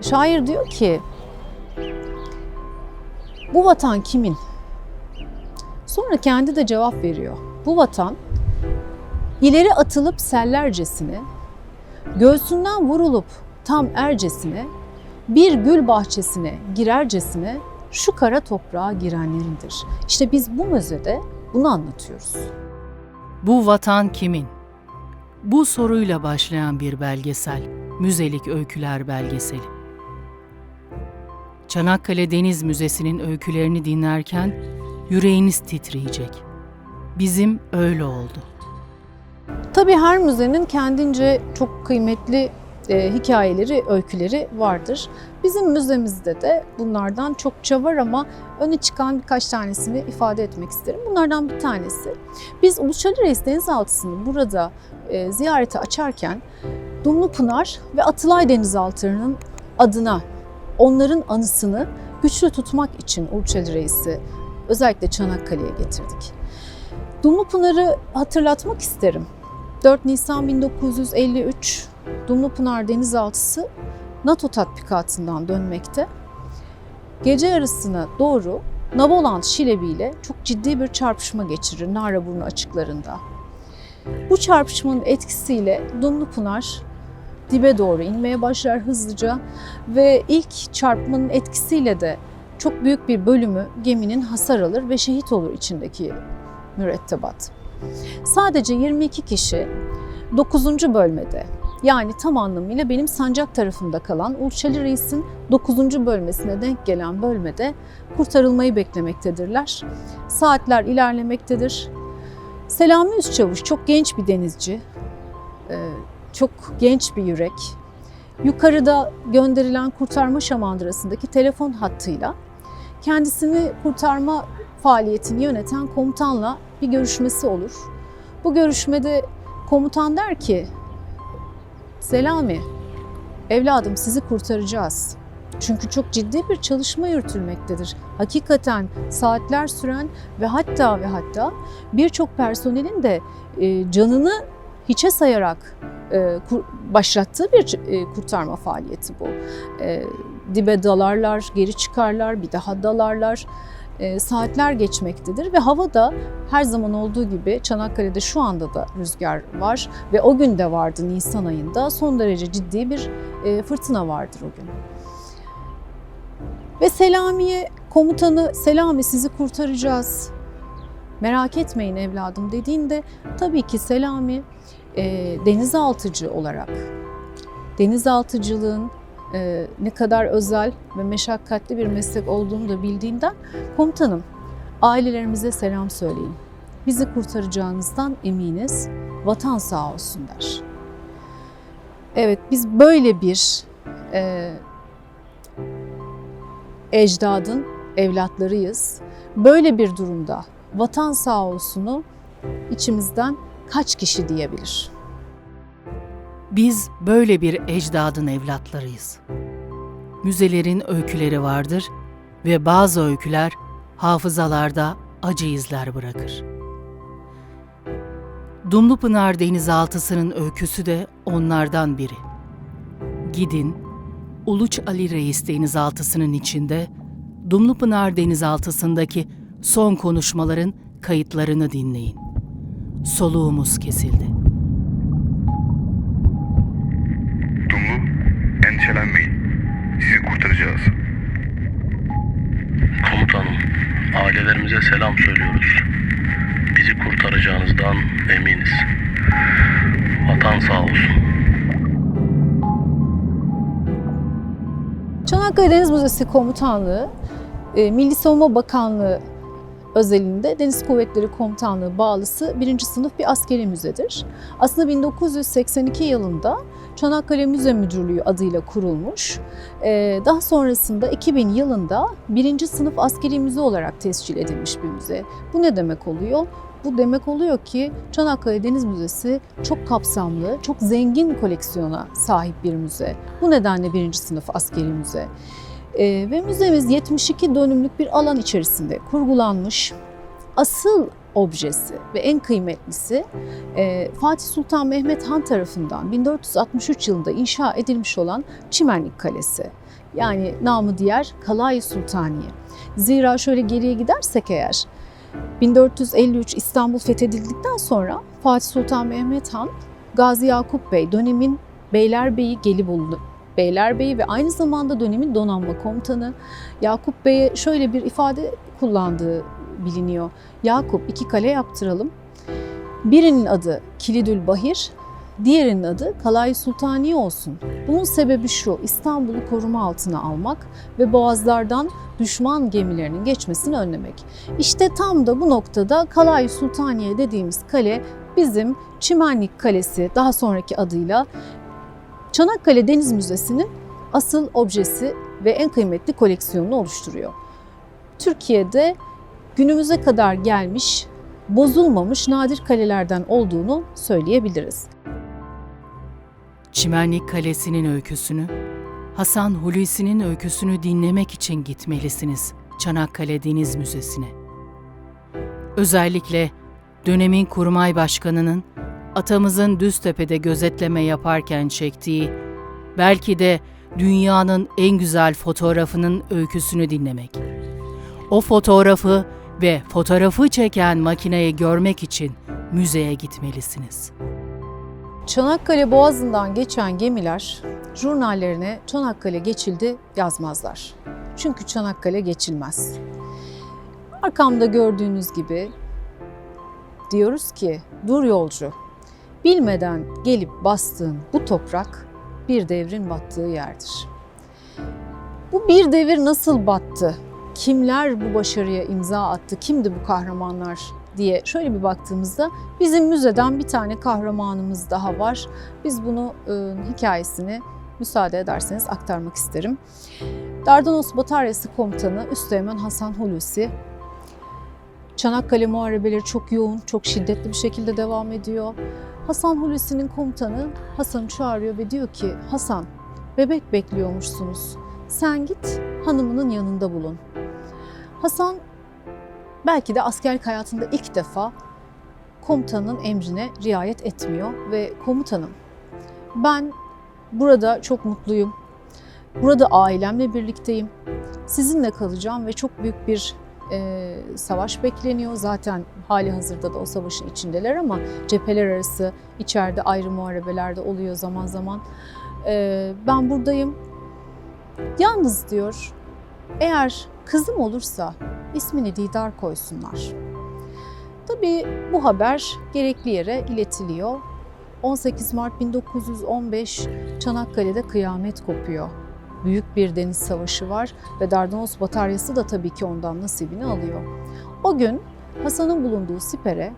Şair diyor ki, bu vatan kimin? Sonra kendi de cevap veriyor. Bu vatan ileri atılıp sellercesine, göğsünden vurulup tam ercesine, bir gül bahçesine girercesine şu kara toprağa girenlerindir. İşte biz bu müzede bunu anlatıyoruz. Bu vatan kimin? Bu soruyla başlayan bir belgesel, Müzelik Öyküler belgeseli. Çanakkale Deniz Müzesi'nin öykülerini dinlerken yüreğiniz titreyecek. Bizim öyle oldu. Tabii her müzenin kendince çok kıymetli e, hikayeleri, öyküleri vardır. Bizim müzemizde de bunlardan çokça var ama öne çıkan birkaç tanesini ifade etmek isterim. Bunlardan bir tanesi, biz Uluçali Reis Denizaltısı'nı burada e, ziyarete açarken Dumlupınar ve Atılay Denizaltıları'nın adına, onların anısını güçlü tutmak için Uluçali Reis'i özellikle Çanakkale'ye getirdik. Dumlupınar'ı hatırlatmak isterim. 4 Nisan 1953 Dumlupınar Denizaltısı NATO tatbikatından dönmekte. Gece yarısına doğru Navoland Şilebi ile çok ciddi bir çarpışma geçirir Naraburnu açıklarında. Bu çarpışmanın etkisiyle Dumlupınar dibe doğru inmeye başlar hızlıca ve ilk çarpmanın etkisiyle de çok büyük bir bölümü geminin hasar alır ve şehit olur içindeki mürettebat. Sadece 22 kişi 9. bölmede yani tam anlamıyla benim sancak tarafında kalan Ulçali Reis'in 9. bölmesine denk gelen bölmede kurtarılmayı beklemektedirler. Saatler ilerlemektedir. Selami Üsçavuş çok genç bir denizci, e, çok genç bir yürek. Yukarıda gönderilen kurtarma şamandırasındaki telefon hattıyla kendisini kurtarma faaliyetini yöneten komutanla bir görüşmesi olur. Bu görüşmede komutan der ki, Selami, evladım sizi kurtaracağız. Çünkü çok ciddi bir çalışma yürütülmektedir. Hakikaten saatler süren ve hatta ve hatta birçok personelin de e, canını hiçe sayarak e, başlattığı bir e, kurtarma faaliyeti bu. E, dibe dalarlar, geri çıkarlar, bir daha dalarlar. Saatler geçmektedir ve havada her zaman olduğu gibi Çanakkale'de şu anda da rüzgar var ve o gün de vardı Nisan ayında son derece ciddi bir fırtına vardır o gün. Ve Selami'ye komutanı Selami sizi kurtaracağız. Merak etmeyin evladım dediğinde tabii ki Selami e, denizaltıcı olarak denizaltıcılığın e, ne kadar özel ve meşakkatli bir meslek olduğunu da bildiğinden komutanım ailelerimize selam söyleyin. Bizi kurtaracağınızdan eminiz. Vatan sağ olsun der. Evet biz böyle bir e, ecdadın evlatlarıyız. Böyle bir durumda vatan sağ olsunu içimizden kaç kişi diyebilir? Biz böyle bir ecdadın evlatlarıyız. Müzelerin öyküleri vardır ve bazı öyküler hafızalarda acı izler bırakır. Dumlupınar Denizaltısı'nın öyküsü de onlardan biri. Gidin, Uluç Ali Reis Denizaltısı'nın içinde Dumlupınar Denizaltısı'ndaki son konuşmaların kayıtlarını dinleyin. Soluğumuz kesildi. Dumlu, endişelenmeyin. Sizi kurtaracağız. Komutanım, ailelerimize selam söylüyoruz. Bizi kurtaracağınızdan eminiz. Vatan sağ olsun. Çanakkale Deniz Müzesi Komutanlığı, e, Milli Savunma Bakanlığı özelinde Deniz Kuvvetleri Komutanlığı bağlısı birinci sınıf bir askeri müzedir. Aslında 1982 yılında Çanakkale Müze Müdürlüğü adıyla kurulmuş. E, Daha sonrasında 2000 yılında birinci sınıf askeri müze olarak tescil edilmiş bir müze. Bu ne demek oluyor? Bu demek oluyor ki Çanakkale Deniz Müzesi çok kapsamlı, çok zengin koleksiyona sahip bir müze. Bu nedenle birinci sınıf askeri müze. Ee, ve müzemiz 72 dönümlük bir alan içerisinde kurgulanmış. Asıl objesi ve en kıymetlisi e, Fatih Sultan Mehmet Han tarafından 1463 yılında inşa edilmiş olan Çimenlik Kalesi. Yani namı diğer Kalay Sultaniye. Zira şöyle geriye gidersek eğer 1453 İstanbul fethedildikten sonra Fatih Sultan Mehmet Han Gazi Yakup Bey dönemin Beylerbeyi Gelibolu Beylerbeyi ve aynı zamanda dönemin donanma komutanı Yakup Bey'e şöyle bir ifade kullandığı biliniyor. Yakup iki kale yaptıralım. Birinin adı Kilidül Bahir, diğerinin adı Kalay Sultaniye olsun. Bunun sebebi şu, İstanbul'u koruma altına almak ve boğazlardan düşman gemilerinin geçmesini önlemek. İşte tam da bu noktada Kalay Sultaniye dediğimiz kale bizim Çimenlik Kalesi daha sonraki adıyla Çanakkale Deniz Müzesi'nin asıl objesi ve en kıymetli koleksiyonunu oluşturuyor. Türkiye'de günümüze kadar gelmiş, bozulmamış nadir kalelerden olduğunu söyleyebiliriz. Çimenlik Kalesi'nin öyküsünü, Hasan Hulusi'nin öyküsünü dinlemek için gitmelisiniz Çanakkale Deniz Müzesi'ne. Özellikle dönemin kurmay başkanının atamızın Düztepe'de gözetleme yaparken çektiği, belki de dünyanın en güzel fotoğrafının öyküsünü dinlemek. O fotoğrafı ve fotoğrafı çeken makineyi görmek için müzeye gitmelisiniz. Çanakkale Boğazı'ndan geçen gemiler jurnallerine Çanakkale geçildi yazmazlar. Çünkü Çanakkale geçilmez. Arkamda gördüğünüz gibi diyoruz ki dur yolcu bilmeden gelip bastığın bu toprak bir devrin battığı yerdir. Bu bir devir nasıl battı? Kimler bu başarıya imza attı? Kimdi bu kahramanlar diye şöyle bir baktığımızda bizim müzeden bir tane kahramanımız daha var. Biz bunu e, hikayesini müsaade ederseniz aktarmak isterim. Dardanos Bataryası Komutanı Üsteğmen Hasan Hulusi. Çanakkale muharebeleri çok yoğun, çok şiddetli bir şekilde devam ediyor. Hasan Hulusi'nin komutanı Hasan'ı çağırıyor ve diyor ki Hasan bebek bekliyormuşsunuz. Sen git hanımının yanında bulun. Hasan belki de askerlik hayatında ilk defa komutanın emrine riayet etmiyor ve komutanım ben burada çok mutluyum. Burada ailemle birlikteyim. Sizinle kalacağım ve çok büyük bir e, savaş bekleniyor. Zaten hali hazırda da o savaşın içindeler ama cepheler arası içeride ayrı muharebeler de oluyor zaman zaman. E, ben buradayım. Yalnız diyor eğer kızım olursa ismini Didar koysunlar. Tabii bu haber gerekli yere iletiliyor. 18 Mart 1915 Çanakkale'de kıyamet kopuyor. Büyük bir deniz savaşı var ve Dardanos Bataryası da tabii ki ondan nasibini alıyor. O gün Hasan'ın bulunduğu sipere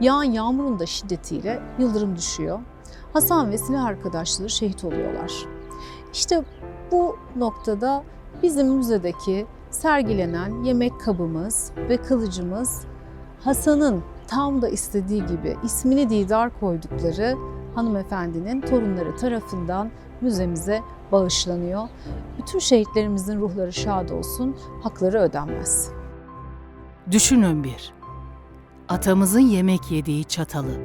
yağan yağmurun da şiddetiyle yıldırım düşüyor. Hasan ve silah arkadaşları şehit oluyorlar. İşte bu noktada bizim müzedeki sergilenen yemek kabımız ve kılıcımız Hasan'ın tam da istediği gibi ismini Didar koydukları hanımefendinin torunları tarafından müzemize bağışlanıyor. Bütün şehitlerimizin ruhları şad olsun, hakları ödenmez. Düşünün bir. Atamızın yemek yediği çatalı,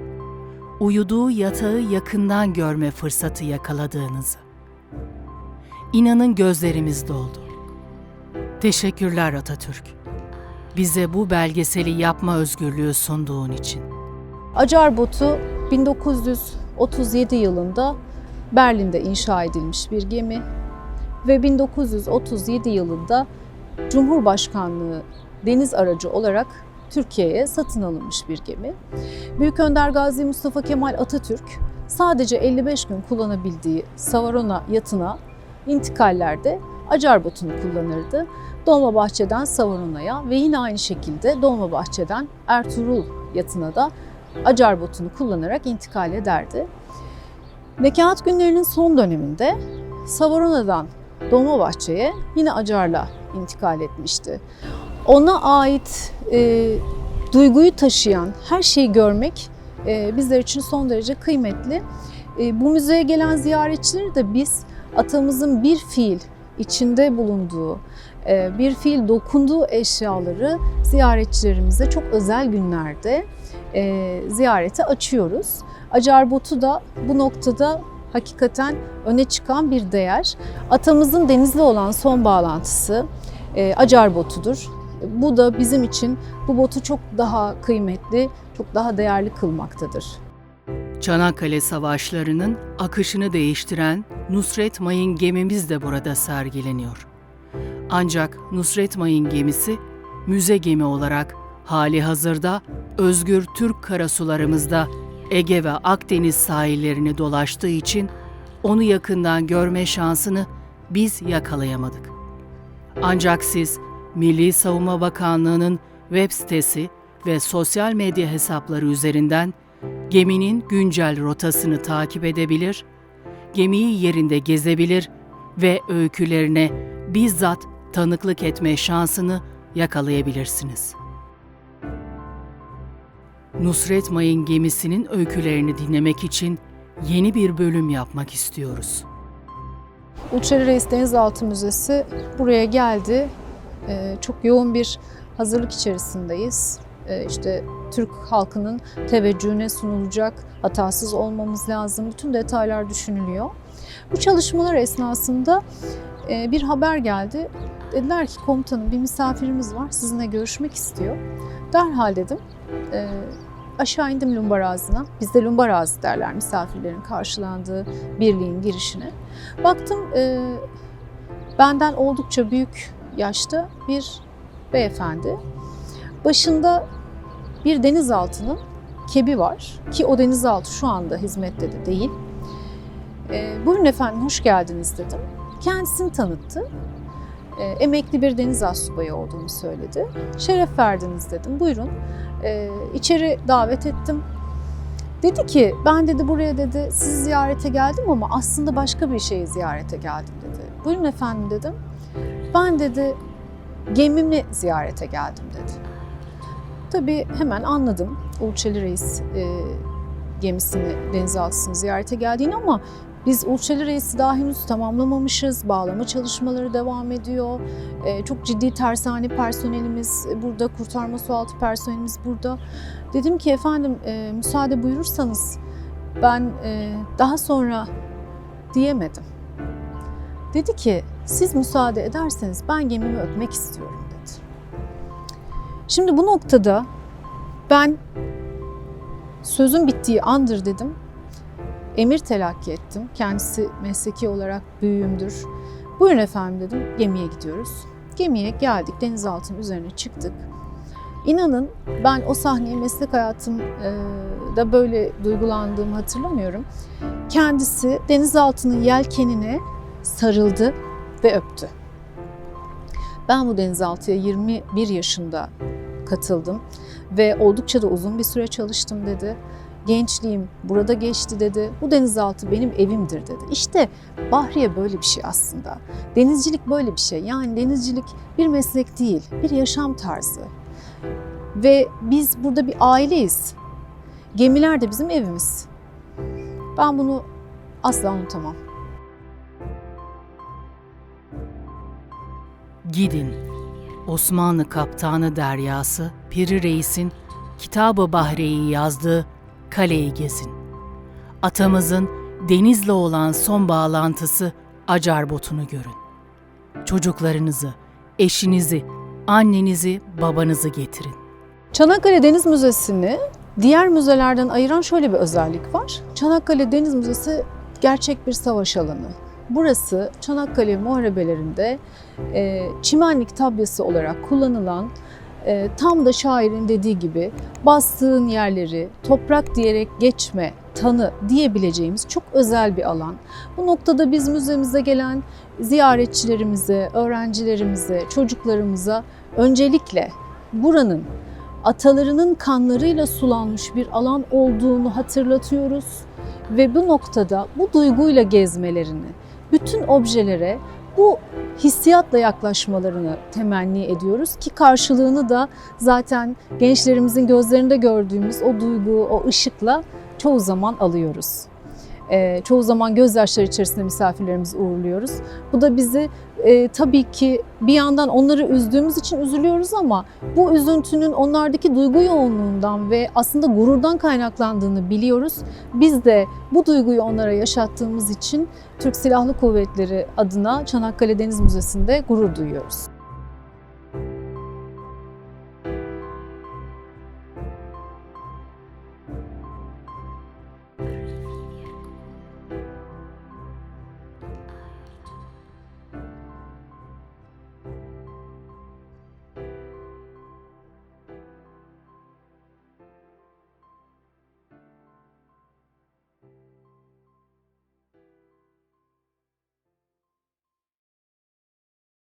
uyuduğu yatağı yakından görme fırsatı yakaladığınızı. İnanın gözlerimiz doldu. Teşekkürler Atatürk. Bize bu belgeseli yapma özgürlüğü sunduğun için. Acar botu 1937 yılında Berlin'de inşa edilmiş bir gemi ve 1937 yılında Cumhurbaşkanlığı deniz aracı olarak Türkiye'ye satın alınmış bir gemi. Büyük Önder Gazi Mustafa Kemal Atatürk sadece 55 gün kullanabildiği Savarona yatına intikallerde Acar botunu kullanırdı. Dolmabahçe'den Savarona'ya ve yine aynı şekilde Dolmabahçe'den Ertuğrul yatına da Acar botunu kullanarak intikal ederdi. Nekaat günlerinin son döneminde Savarona'dan Dolmabahçe'ye yine Acar'la intikal etmişti. Ona ait e, duyguyu taşıyan her şeyi görmek e, bizler için son derece kıymetli. E, bu müzeye gelen ziyaretçileri de biz atamızın bir fiil içinde bulunduğu e, bir fiil dokunduğu eşyaları ziyaretçilerimize çok özel günlerde e, ziyarete açıyoruz. Acar botu da bu noktada hakikaten öne çıkan bir değer. Atamızın denizle olan son bağlantısı e, acar botudur. Bu da bizim için bu botu çok daha kıymetli, çok daha değerli kılmaktadır. Çanakkale Savaşları'nın akışını değiştiren Nusret Mayın gemimiz de burada sergileniyor. Ancak Nusret Mayın gemisi müze gemi olarak hali hazırda özgür Türk karasularımızda Ege ve Akdeniz sahillerini dolaştığı için onu yakından görme şansını biz yakalayamadık. Ancak siz Milli Savunma Bakanlığı'nın web sitesi ve sosyal medya hesapları üzerinden geminin güncel rotasını takip edebilir, gemiyi yerinde gezebilir ve öykülerine bizzat tanıklık etme şansını yakalayabilirsiniz. Nusret Mayın gemisinin öykülerini dinlemek için yeni bir bölüm yapmak istiyoruz. Uçarı Reis Denizaltı Müzesi buraya geldi. Ee, çok yoğun bir hazırlık içerisindeyiz. Ee, işte Türk halkının teveccühüne sunulacak, hatasız olmamız lazım. Bütün detaylar düşünülüyor. Bu çalışmalar esnasında e, bir haber geldi. Dediler ki komutanım bir misafirimiz var, sizinle görüşmek istiyor. Derhal dedim. Ee, aşağı indim Lumbarazı'na. Bizde Lumbarazi derler misafirlerin karşılandığı birliğin girişine. Baktım e, benden oldukça büyük yaşta bir beyefendi. Başında bir denizaltının kebi var ki o denizaltı şu anda hizmette de değil. E, buyurun efendim hoş geldiniz dedim. Kendisini tanıttı. E, emekli bir deniz astsubayı olduğunu söyledi. Şeref verdiniz dedim. Buyurun. E, içeri davet ettim. Dedi ki ben dedi buraya dedi sizi ziyarete geldim ama aslında başka bir şeyi ziyarete geldim dedi. Buyurun efendim dedim. Ben dedi gemimi ziyarete geldim dedi. Tabii hemen anladım Ulçeli Reis e, gemisini denizaltısını ziyarete geldiğini ama biz Ulçeli Reis'i daha henüz tamamlamamışız. Bağlama çalışmaları devam ediyor. E, çok ciddi tersane personelimiz burada, kurtarma sualtı personelimiz burada. Dedim ki efendim e, müsaade buyurursanız ben e, daha sonra diyemedim. Dedi ki siz müsaade ederseniz ben gemimi öpmek istiyorum dedi. Şimdi bu noktada ben sözün bittiği andır dedim. Emir telakki ettim. Kendisi mesleki olarak büyüğümdür. Buyurun efendim dedim. Gemiye gidiyoruz. Gemiye geldik. Denizaltının üzerine çıktık. İnanın ben o sahneyi meslek hayatımda böyle duygulandığımı hatırlamıyorum. Kendisi denizaltının yelkenine sarıldı ve öptü. Ben bu denizaltıya 21 yaşında katıldım ve oldukça da uzun bir süre çalıştım dedi. Gençliğim burada geçti dedi. Bu denizaltı benim evimdir dedi. İşte Bahriye böyle bir şey aslında. Denizcilik böyle bir şey. Yani denizcilik bir meslek değil, bir yaşam tarzı. Ve biz burada bir aileyiz. Gemiler de bizim evimiz. Ben bunu asla unutamam. Gidin. Osmanlı Kaptanı Deryası Piri Reis'in Kitab-ı Bahre'yi yazdığı kaleyi gezin. Atamızın denizle olan son bağlantısı Acar botunu görün. Çocuklarınızı, eşinizi, annenizi, babanızı getirin. Çanakkale Deniz Müzesi'ni diğer müzelerden ayıran şöyle bir özellik var. Çanakkale Deniz Müzesi gerçek bir savaş alanı. Burası Çanakkale muharebelerinde e, çimenlik tabyası olarak kullanılan e, tam da şairin dediği gibi bastığın yerleri toprak diyerek geçme, tanı diyebileceğimiz çok özel bir alan. Bu noktada biz müzemize gelen ziyaretçilerimize, öğrencilerimize, çocuklarımıza öncelikle buranın atalarının kanlarıyla sulanmış bir alan olduğunu hatırlatıyoruz ve bu noktada bu duyguyla gezmelerini, bütün objelere bu hissiyatla yaklaşmalarını temenni ediyoruz ki karşılığını da zaten gençlerimizin gözlerinde gördüğümüz o duygu, o ışıkla çoğu zaman alıyoruz. E, çoğu zaman gözyaşları içerisinde misafirlerimizi uğurluyoruz. Bu da bizi e, tabii ki bir yandan onları üzdüğümüz için üzülüyoruz ama bu üzüntünün onlardaki duygu yoğunluğundan ve aslında gururdan kaynaklandığını biliyoruz. Biz de bu duyguyu onlara yaşattığımız için Türk Silahlı Kuvvetleri adına Çanakkale Deniz Müzesi'nde gurur duyuyoruz.